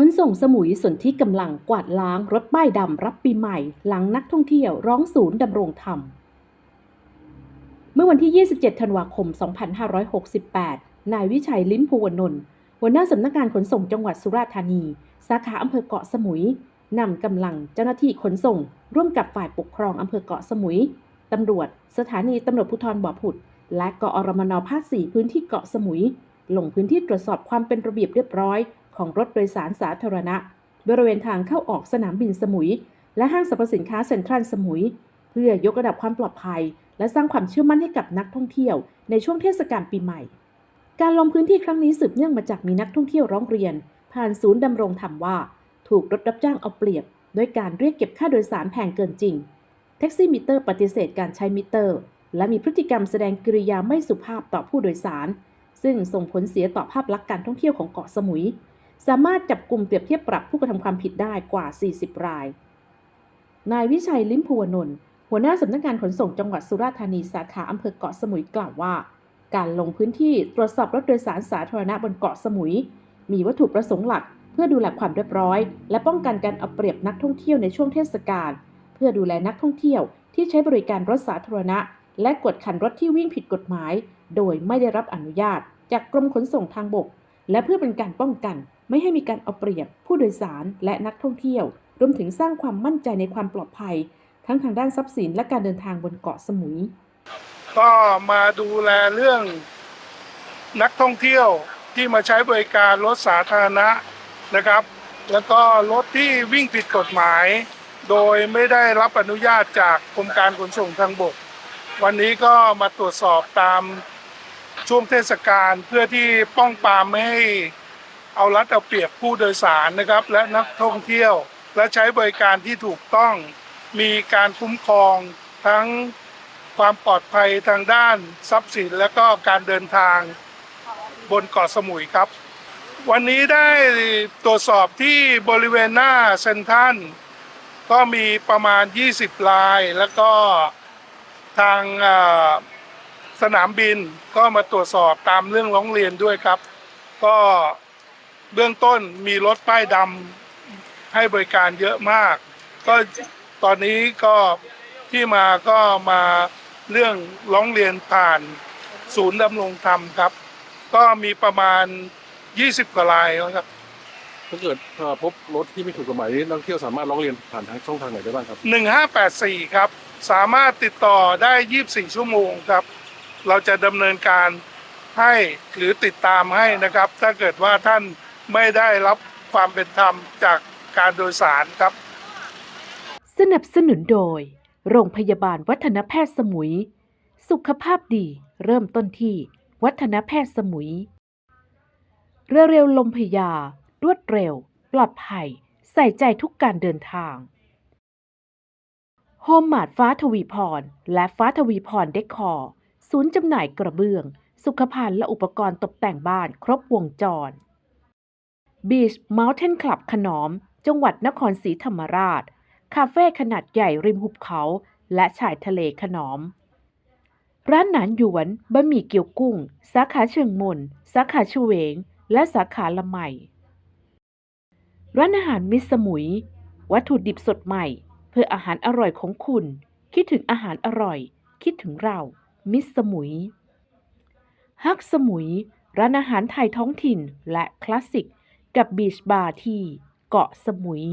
ขนส่งสมุยสนที่กำลังกวาดล้างรถป้ายดำรับปีใหม่ หลังนักท่องเที่ยวร้องศูนย์ดำรงธรรม เมื่อวันที่ 27 ธันวาคม 2568 นายวิชัยลิ้มภูวนนท์หัวหน้าสำนักงานขนส่งจังหวัดสุราษฎร์ธานี สาขาอำเภอเกาะสมุยนำกำลังเจ้าหน้าที่ขนส่ง ร่วมกับฝ่ายปกครองอำเภอเกาะสมุยตำรวจ สถานีตำรวจภูธรบ่อผุด และกอรมนภาค 4 พื้นที่เกาะสมุย ลงพื้นที่ตรวจสอบความเป็นระเบียบเรียบร้อย ของรถโดยสารสาธารณะ บริเวณทางเข้าออกสนามบินสมุย และห้างสรรพสินค้าเซ็นทรัลสมุย เพื่อยกระดับความปลอดภัย และสร้างความเชื่อมั่นให้กับนักท่องเที่ยว ในช่วงเทศกาลปีใหม่ การลงพื้นที่ครั้งนี้สืบเนื่องมาจากมีนักท่องเที่ยวร้องเรียน ผ่านศูนย์ดำรงธรรมว่า ถูกรถรับจ้างเอาเปรียบด้วยการเรียกเก็บค่าโดยสารแพงเกินจริงแท็กซี่มิเตอร์ปฏิเสธการใช้มิเตอร์ และมีพฤติกรรมแสดงกิริยาไม่สุภาพต่อผู้โดยสาร ซึ่งส่งผลเสียต่อภาพลักษณ์การท่องเที่ยวของเกาะสมุย สามารถจับกลุ่มเปรียบเทียบปรับผู้กระทำความผิดได้กว่า 40 ราย นายวิชัยลิ้มภูวนนท์หัวหน้าสำนักงานขนส่งจังหวัดสุราษฎร์ธานีสาขาอำเภอเกาะสมุยกล่าวว่า การลงพื้นที่ตรวจสอบรถโดยสารสาธารณะบนเกาะสมุย มีวัตถุประสงค์หลัก เพื่อดูแลความเรียบร้อย และป้องกันการเอาเปรียบนักท่องเที่ยวในช่วงเทศกาลเพื่อดูแลนักท่องเที่ยว ที่ใช้บริการรถสาธารณะ และกวดขันรถที่วิ่งผิดกฎหมาย โดยไม่ได้รับอนุญาต จากกรมขนส่งทางบก และเพื่อเป็นการป้องกัน ไม่ให้มีการเอาเปรียบผู้โดยสารและนักท่องเที่ยว รวมถึงสร้างความมั่นใจในความปลอดภัย ทั้งทางด้านทรัพย์สินและการเดินทางบนเกาะสมุย ก็มาดูแลเรื่องนักท่องเที่ยวที่มาใช้บริการรถสาธารณะนะครับ แล้วก็รถที่วิ่งผิดกฎหมาย โดยไม่ได้รับอนุญาตจากกรมการขนส่งทางบก วันนี้ก็มาตรวจสอบตาม ช่วงเทศกาลเพื่อที่ป้องปรามไม่ให้เอารัดเอาเปรียบผู้โดยสารนะครับ และนักท่องเที่ยว และใช้บริการที่ถูกต้องมีการคุ้มครองทั้งความปลอดภัยทางด้านทรัพย์สินและก็การเดินทางบนเกาะสมุยครับ วันนี้ได้ตรวจสอบที่บริเวณหน้าเซนทรัลก็มีประมาณ 20 ลาย แล้วก็ทางอ่อ สนามบินก็มาตรวจสอบตามเรื่องร้องเรียนด้วยครับ ก็เบื้องต้นมีรถป้ายดำให้บริการเยอะมาก ก็ตอนนี้ก็ที่มาก็มาเรื่องร้องเรียนผ่านศูนย์ดำรงธรรมครับ ก็มีประมาณ 20 กว่ารายแล้วครับ ถ้าเกิดเอ่อพบรถที่ไม่ถูกกฎหมายนี้นักท่องเที่ยวสามารถร้องเรียนผ่านทางช่องทางไหนได้บ้างครับ 1584 ครับ สามารถติดต่อได้ 24 ชั่วโมงครับ เราจะดำเนินการให้หรือติดตามให้นะครับ ถ้าเกิดว่าท่านไม่ได้รับความเป็นธรรมจากการโดยสารครับ สนับสนุนโดย โรงพยาบาลวัฒนแพทย์สมุย สุขภาพดีเริ่มต้นที่ วัฒนแพทย์สมุย เรือเร็วลมพยา รวดเร็ว ปลอดภัย ใส่ใจทุกการเดินทางโฮมมาดฟ้าทวีพร และฟ้าทวีพรเดคอร์ ศูนย์จำหน่ายกระเบื้อง สุขภัณฑ์และอุปกรณ์ตกแต่งบ้านครบวงจร Beach Mountain Club ขนอม จังหวัดนครศรีธรรมราช คาเฟ่ขนาดใหญ่ริมหุบเขา และชายทะเลขนอม ร้านหนานหยวนบะหมี่เกี๊ยวกุ้ง สาขาเชิงมนสาขาชเวง และสาขาละไมร้านอาหารมิสมุย วัตถุดิบสดใหม่ เพื่ออาหารอร่อยของคุณ คิดถึงอาหารอร่อย คิดถึงเรา มิสสมุย ฮักสมุย ร้านอาหารไทยท้องถิ่นและคลาสสิก กับบีชบาร์ที่เกาะสมุย